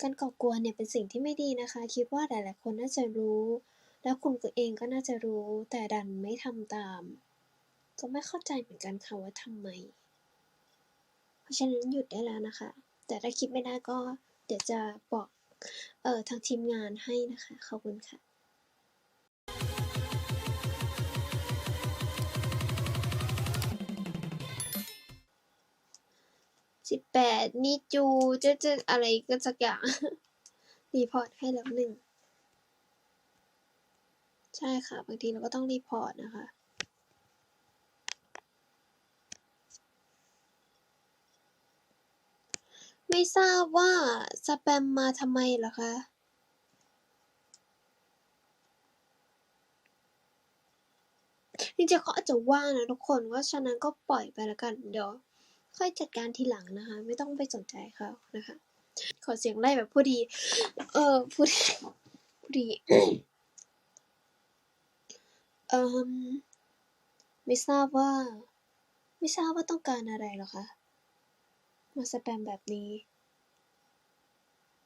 การก่อกวนเนี่ยเป็นสิ่งที่ไม่ดีนะคะ คิดว่าหลายๆคนน่าจะรู้ แล้วคุณก็เองก็น่าจะรู้ แต่ดันไม่ทำตาม ก็ไม่เข้าใจเหมือนกันค่ะว่าทำไม เพราะฉะนั้นหยุดได้แล้วนะคะ แต่ถ้าคิดไม่ได้ก็เดี๋ยวจะบอกเอ่อทางทีมงานให้นะคะ ขอบคุณค่ะ 18นี่จูเจะจะอะไรก็สักอย่างรีพอร์ตให้แล้วหนึ่งใช่ค่ะ บางทีเราก็ต้องรีพอร์ตนะคะไม่ทราบว่าสแปมมาทำไมเหรอคะ?จริงๆเขาอาจจะว่างนะทุกคนเพราฉะนั้นก็ปล่อยไปแล้วกัน เดี๋ยว ค่อยจัดการทีหลังนะคะ ไม่ต้องไปสนใจเขานะคะ ขอเสียงไล่แบบผู้ดี เออผู้ดีผู้ดีเอ่อไม่ทราบว่า ไม่ทราบว่าต้องการอะไรหรอคะ?มาสแปมแบบนี้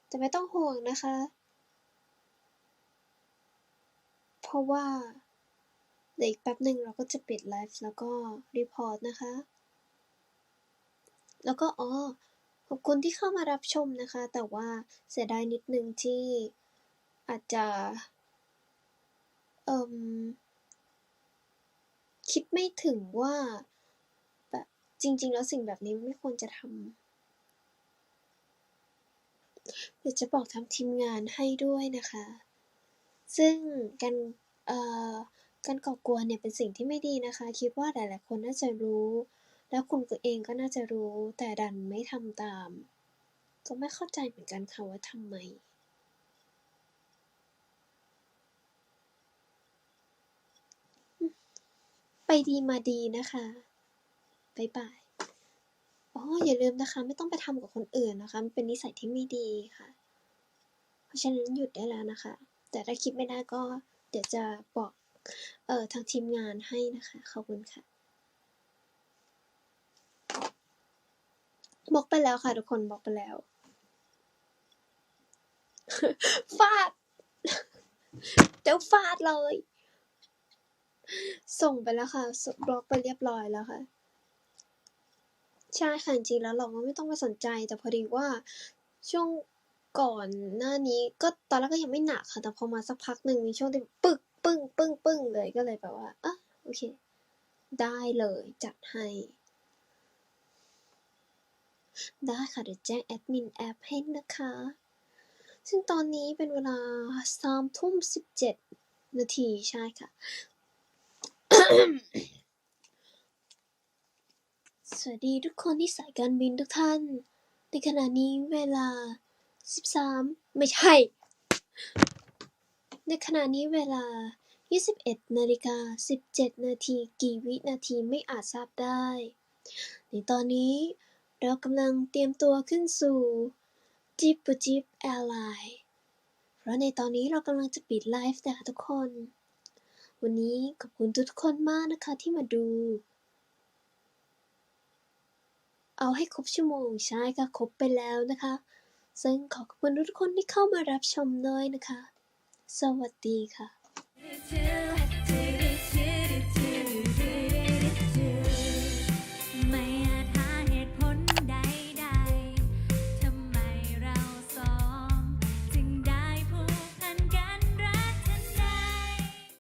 แต่ไม่ต้องห่วงนะคะ เพราะว่าเดี๋ยวอีกแป๊บหนึ่งเราก็จะปิดไลฟ์แล้วก็รีพอร์ตนะคะ แล้วก็อ๋อขอบคุณที่เข้ามารับชมนะคะ แต่ว่าเสียดายนิดนึงที่อาจจะเอ่อคิดไม่ถึงว่าแบบจริง ๆ แล้วสิ่งแบบนี้ไม่ควรจะทำเดี๋ยวจะบอกทางทีมงานให้ด้วยนะคะ ซึ่งการเอ่อการก่อกวนเนี่ยเป็นสิ่งที่ไม่ดีนะคะ คิดว่าหลาย ๆ คนน่าจะรู้ แล้วคุณก็เองก็น่าจะรู้แต่ดันไม่ทำตาม ก็ไม่เข้าใจเหมือนกันค่ะว่าทำไมไปดีมาดีนะคะบายบายอ๋ออย่าลืมนะคะ ไม่ต้องไปทำกับคนอื่นนะคะมันเป็นนิสัยที่ไม่ดีค่ะ เพราะฉะนั้นหยุดได้แล้วนะคะ แต่ถ้าคิดไม่ได้ก็เดี๋ยวจะบอกเอ่อทางทีมงานให้นะคะ ขอบคุณค่ะ บล็อกไปแล้วค่ะทุกคนบล็อกไปแล้วฟาดเดี๋ยวฟาดเลย ส่งไปแล้วค่ะบล็อกไปเรียบร้อยแล้วค่ะ ใช่ค่ะจริงแล้วเราก็ไม่ต้องไปสนใจ แต่พอดีว่าช่วงก่อนหน้านี้ก็ตอนแรกก็ยังไม่หนักค่ะ แต่พอมาสักพักหนึ่งมีช่วงที่ปึกปึ้งปึ้งปึ้งเลยก็เลยแบบว่าอะโอเค ได้เลยจัดให้ ได้ค่ะ เดี๋ยวแจ้งแอดมินแอปให้นะคะ ซึ่งตอนนี้เป็นเวลา3:17นาทีใช่ค่ะ สวัสดีทุกคนที่สายการบินทุกท่าน ในขณะนี้เวลา13ไม่ใช่ ในขณะนี้เวลา 21:17 นาที กี่วินาทีไม่อาจทราบได้ ในตอนนี้ เรากำลังเตรียมตัวขึ้นสู่ Djibouti Airlines เพราะในตอนนี้เรากำลังจะปิดไลฟ์นะคะทุกคน วันนี้ขอบคุณทุกคนมากนะคะที่มาดู เอาให้ครบชั่วโมงใช่ค่ะครบไปแล้วนะคะ ซึ่งขอขอบคุณทุกคนที่เข้ามารับชมด้วยนะคะ สวัสดีค่ะ